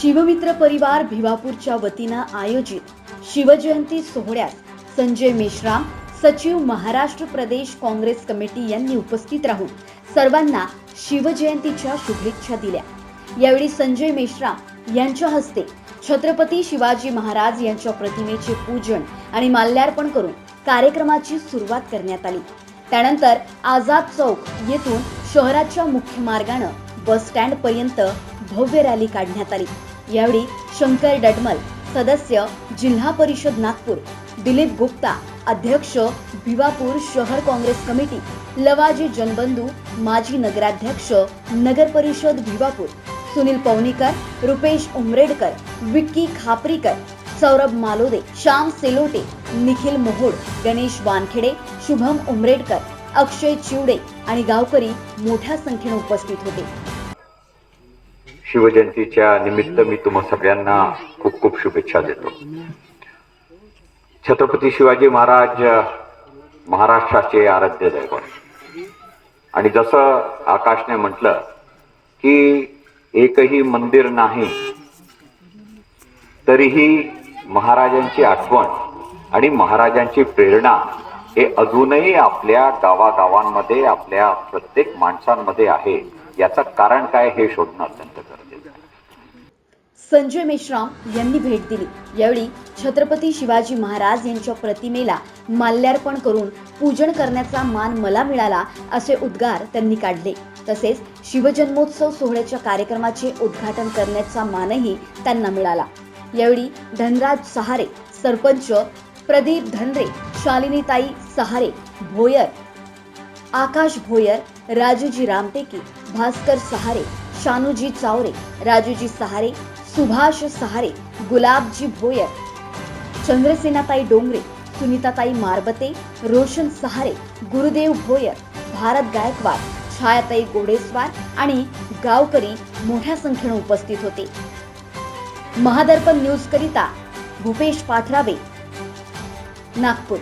शिवमित्र परिवार भिवापूरच्या वतीनं आयोजित शिवजयंती सोहळ्यात संजय मेश्राम सचिव महाराष्ट्र प्रदेश काँग्रेस कमिटी यांनी उपस्थित राहून सर्वांना शिवजयंतीच्या शुभेच्छा दिल्या. यावेळी संजय मेश्राम यांच्या हस्ते छत्रपती शिवाजी महाराज यांच्या प्रतिमेचे पूजन आणि माल्यार्पण करून कार्यक्रमाची सुरुवात करण्यात आली. त्यानंतर आझाद चौक येथून शहराच्या मुख्य मार्गानं बस स्टँड पर्यंत भव्य रॅली काढण्यात आली. यावेळी शंकर डडमल सदस्य जिल्हा परिषद नागपूर दिलीप गुप्ता अध्यक्ष भिवापूर शहर काँग्रेस कमिटी लवाजी जनबंधू माजी नगराध्यक्ष नगर परिषद भिवापूर सुनील पवनीकर रुपेश उमरेडकर विक्की खापरीकर सौरभ मालोदे श्याम सेलोटे निखिल मोहोड गणेश वानखेडे शुभम उमरेडकर अक्षय चिवडे आणि गावकरी मोठ्या संख्येने उपस्थित होते. शिवजयंतीच्या निमित्त मी तुम्हा सगळ्यांना खूप खूप शुभेच्छा देतो. छत्रपती शिवाजी महाराज महाराष्ट्राचे आराध्य दैवत. आणि जसं आकाशने म्हटलं की एकही मंदिर नाही तरीही महाराजांची आठवण आणि महाराजांची प्रेरणा हे अजूनही आपल्या गावागावांमध्ये आपल्या प्रत्येक माणसांमध्ये आहे. याचं कारण काय हे शोधणं अत्यंत गरजेचं आहे. संजय मेश्राम यांनी भेट दिली. यावेळी छत्रपती शिवाजी महाराज यांच्या प्रतिमेला माल्यार्पण करून पूजन करण्याचा मान मला मिळाला असे उद्गार त्यांनी काढले. तसेच शिवजन्मोत्सव सोहळ्याच्या कार्यक्रमाचे उद्घाटन करण्याचा मानही त्यांना मिळाला. यावेळी धनराज सहारे सरपंच प्रदीप धनरे शालिनीताई सहारे भोयर आकाश भोयर राजूजी रामटेके भास्कर सहारे शानूजी चावरे राजूजी सहारे सुभाष सहारे गुलाबजी भोयर चंद्रसेनाताई डोंगरे सुनीताताई मारबते रोशन सहारे गुरुदेव भोयर भारत गायकवाड छायाताई गोडेस्वार आणि गावकरी मोठ्या संख्येने उपस्थित होते. महादर्पण न्यूज करिता भूपेश पाठराबे नागपूर.